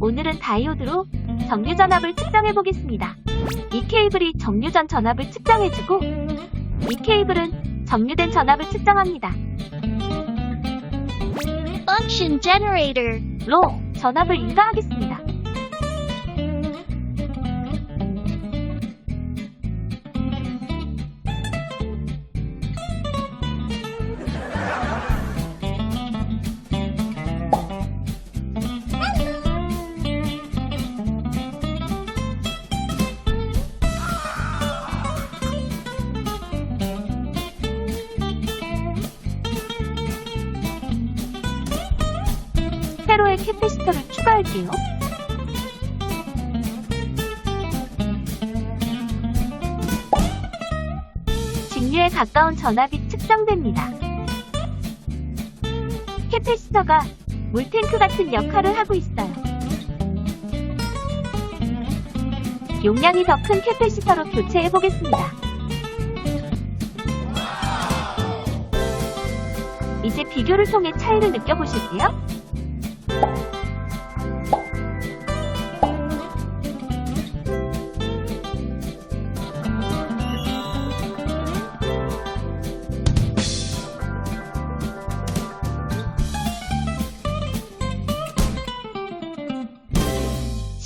오늘은 다이오드로 정류 전압을 측정해 보겠습니다. 이 케이블이 정류 전 전압을 측정해주고 이 케이블은 정류된 전압을 측정합니다. Function generator. 로 전압을 인가하겠습니다. 세로의 캐패시터를 추가할게요. 직류에 가까운 전압이 측정됩니다. 캐패시터가 물탱크 같은 역할을 하고 있어요. 용량이 더 큰 캐패시터로 교체해 보겠습니다. 이제 비교를 통해 차이를 느껴보실게요.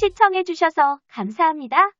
시청해주셔서 감사합니다.